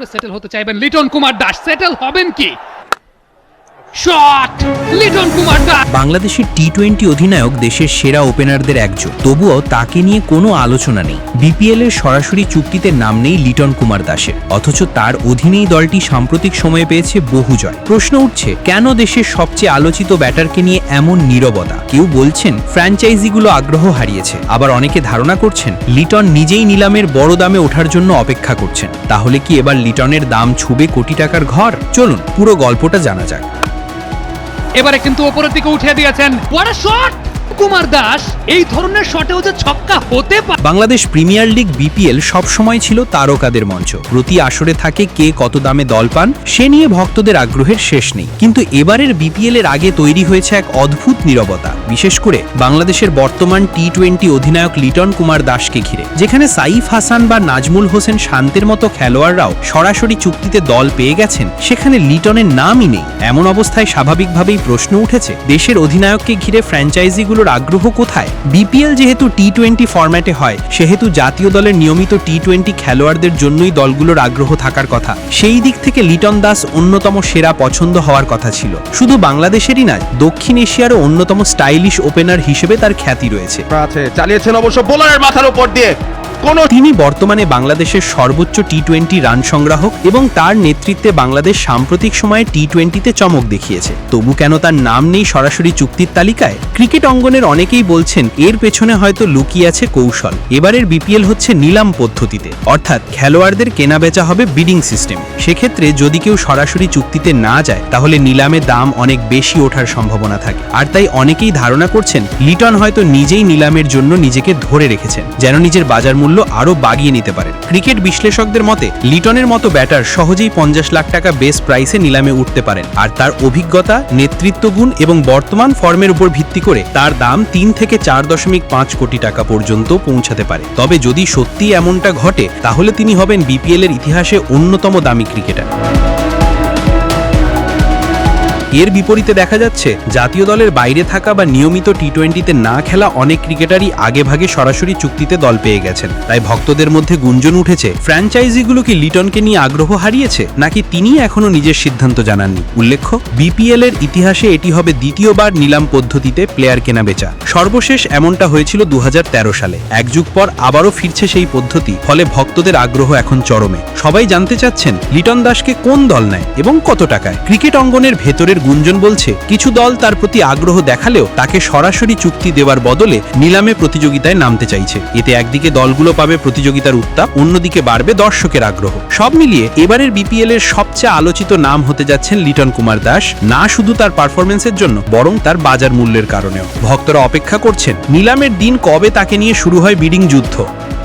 করে সেটেল হতে চাইবেন লিটন কুমার দাস। সেটেল হবেন কি? শট লিটন কুমার বাংলাদেশের টি টোয়েন্টি অধিনায়ক দেশের সেরা ওপেনারদের একজন। তবুও তাকে নিয়ে কোনো আলোচনা নেই। বিপিএল এর সরাসরি চুক্তিতে নাম নেই লিটন কুমার দাসের। অথচ তার অধীনেই দলটি সাম্প্রতিক সময়ে পেয়েছে বহু জয়। প্রশ্ন উঠছে, কেন দেশের সবচেয়ে আলোচিত ব্যাটারকে নিয়ে এমন নীরবতা? কেউ বলছেন, ফ্র্যাঞ্চাইজিগুলো আগ্রহ হারিয়েছে। আবার অনেকে ধারণা করছেন, লিটন নিজেই নিলামের বড় দামে ওঠার জন্য অপেক্ষা করছেন। তাহলে কি এবার লিটনের দাম ছুবে কোটি টাকার ঘর? চলুন, পুরো গল্পটা জানা যাক। এবারে কিন্তু ওপরের দিকে উঠিয়ে দিয়েছেন। বড় শট কুমার দাস, এই ধরনের শটেও যে ছক্কা হতে পারে। বাংলাদেশ প্রিমিয়ার লিগ বিপিএল সবসময় ছিল তারকাদের মঞ্চ। প্রতি আসরে থাকে কে কত দামে দল পান, সে নিয়ে ভক্তদের আগ্রহের শেষ নেই। কিন্তু এবারের বিপিএল এর আগে তৈরি হয়েছে এক অদ্ভুত নীরবতা। বিশেষ করে বাংলাদেশের বর্তমান টি টোয়েন্টি অধিনায়ক লিটন কুমার দাসকে ঘিরে, যেখানে সাইফ হাসান বা নাজমুল হোসেন শান্তের মতো খেলোয়াড়রাও সরাসরি চুক্তিতে দল পেয়ে গেছেন, সেখানে লিটনের নামই নেই। এমন অবস্থায় স্বাভাবিকভাবেই প্রশ্ন উঠেছে, দেশের অধিনায়ককে ঘিরে ফ্র্যাঞ্চাইজিগুলোর আগ্রহ কোথায়? বিপিএল যেহেতু টি টোয়েন্টি ফরম্যাটে হয়, সেহেতু জাতীয় দলের নিয়মিত টি টোয়েন্টি খেলোয়াড়দের জন্যই দলগুলোর আগ্রহ থাকার কথা। সেই দিক থেকে লিটন দাস অন্যতম সেরা পছন্দ হওয়ার কথা ছিল। শুধু বাংলাদেশেরই নয়, দক্ষিণ এশিয়ারও অন্যতম স্টাইলিশ ওপেনার হিসেবে তার খ্যাতি রয়েছে। চালিয়েছেন অবশ্য বোলারের মাথার উপর দিয়ে। কোনো তিনি বর্তমানে বাংলাদেশের সর্বোচ্চ টি টোয়েন্টি রান সংগ্রাহক এবং তার নেতৃত্বে বাংলাদেশ সাম্প্রতিক সময়ে টি টোয়েন্টিতে চমক দেখিয়েছে। তবু কেন তার নাম নেই সরাসরি চুক্তির তালিকায়? ক্রিকেট অঙ্গনের অনেকেই বলছেন, এর পেছনে হয়তো লুকিয়ে আছে কৌশল। এবারের বিপিএল হচ্ছে নিলাম পদ্ধতিতে। অর্থাৎ খেলোয়াড়দের কেনা বেচা হবে বিডিং সিস্টেম সেক্ষেত্রে যদি কেউ সরাসরি চুক্তিতে না যায়, তাহলে নিলামে দাম অনেক বেশি ওঠার সম্ভাবনা থাকে। আর তাই অনেকেই ধারণা করছেন লিটন হয়তো নিজেই নিলামের জন্য নিজেকে ধরে রেখেছেন, যেন নিজের বাজার মূল্য আরও বাগিয়ে নিতে পারেন। ক্রিকেট বিশ্লেষকদের মতে, লিটনের মতো ব্যাটার সহজেই পঞ্চাশ লাখ টাকা বেস প্রাইসে নিলামে উঠতে পারেন। আর তার অভিজ্ঞতা, নেতৃত্ব গুণ এবং বর্তমান ফর্মের উপর ভিত্তি করে তার দাম তিন থেকে চার দশমিক পাঁচ কোটি টাকা পর্যন্ত পৌঁছাতে পারে। তবে যদি সত্যি এমনটা ঘটে, তাহলে তিনি হবেন বিপিএল এর ইতিহাসে অন্যতম দামি ক্রিকেটার। এর বিপরীতে দেখা যাচ্ছে, জাতীয় দলের বাইরে থাকা বা নিয়মিত টি টোয়েন্টিতে না খেলা অনেক ক্রিকেটারই আগে ভাগে সরাসরি চুক্তিতে দল পেয়ে গেছেন। তাই ভক্তদের মধ্যে গুঞ্জন উঠেছে, ফ্র্যাঞ্চাইজিগুলো কি লিটনকে নিয়ে আগ্রহ হারিয়েছে, নাকি তিনি এখনও নিজের সিদ্ধান্ত জানাননি? উল্লেখ্য বিপিএল এর ইতিহাসে এটি হবে দ্বিতীয়বার নিলাম পদ্ধতিতে প্লেয়ার কেনা বেচা। সর্বশেষ এমনটা হয়েছিল দু হাজার তেরো সালে। এক যুগ পর আবারও ফিরছে সেই পদ্ধতি, ফলে ভক্তদের আগ্রহ এখন চরমে। সবাই জানতে চাচ্ছেন, লিটন দাসকে কোন দল নেয় এবং কত টাকায়? ক্রিকেট অঙ্গনের ভেতরের গুঞ্জন বলছে, কিছু দল তার প্রতি আগ্রহ দেখালেও তাকে সরাসরি চুক্তি দেওয়ার বদলে নিলামে প্রতিযোগিতায় নামতে চাইছে। এতে একদিকে দলগুলো পাবে প্রতিযোগিতার উত্তাপ, অন্যদিকে বাড়বে দর্শকের আগ্রহ। সব মিলিয়ে এবারের বিপিএল এর সবচেয়ে আলোচিত নাম হতে যাচ্ছেন লিটন কুমার দাস, না শুধু তার পারফরমেন্সের জন্য, বরং তার বাজার মূল্যের কারণেও। ভক্তরা অপেক্ষা করছেন, নিলামের দিন কবে তাকে নিয়ে শুরু হয় বিডিং যুদ্ধ।